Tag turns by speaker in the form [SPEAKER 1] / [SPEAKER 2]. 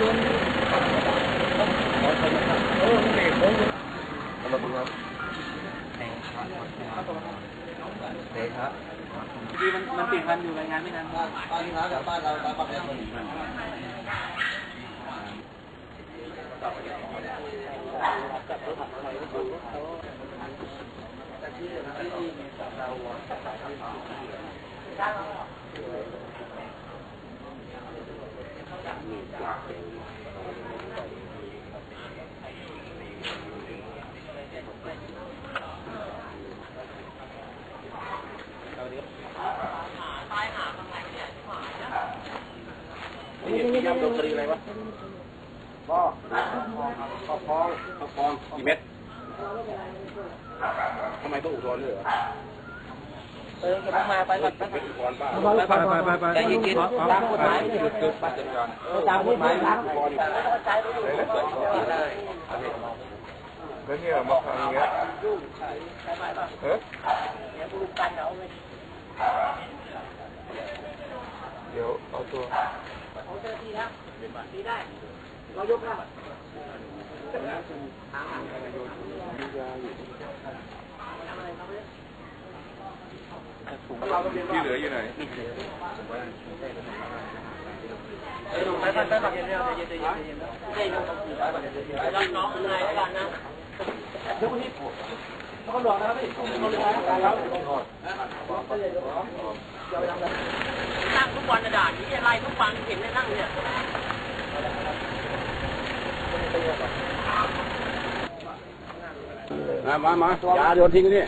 [SPEAKER 1] ดีมันมันติดพันอยู่รายงานไม่น
[SPEAKER 2] ตอนนี้นะเดี๋ยวบ้านเราตามปกติ
[SPEAKER 3] นี่พี่ยำโดนคดีอะไรวะพ่อข้อฟ้องข้อฟ้องกี่เม็ดทำไมต้องอุทธรณ์ด้วยเหรอ
[SPEAKER 1] เออจะมาไปไปไป
[SPEAKER 3] เป็นอุทธรณ์ป้า
[SPEAKER 1] ไปไปไปใจเย็นๆตามกฎหมาย
[SPEAKER 3] คือป้าจัดการ
[SPEAKER 1] ตามกฎหมายล้าง
[SPEAKER 3] อุทธรณ์
[SPEAKER 2] แล้วเนี่ยมาทำอย่างเงี้ยเอ๊ะเดี๋ยวเอาตัว
[SPEAKER 3] ที่เหลืออยู่ไหน
[SPEAKER 1] ไปไปไปใจเย็นๆใจเย็นๆใจเย็นๆใจเย็นๆรับน้องนายแล้วกันนะเดี๋ยววันนี้เขาหลอกนะครับพี่เขาหลอกนะครับแล้วนั่งทุกวันด่าที่อะไรทุกวันเห็นได้นั่งเนี่ย
[SPEAKER 3] มามามาอย่าโยนทิ้งนี่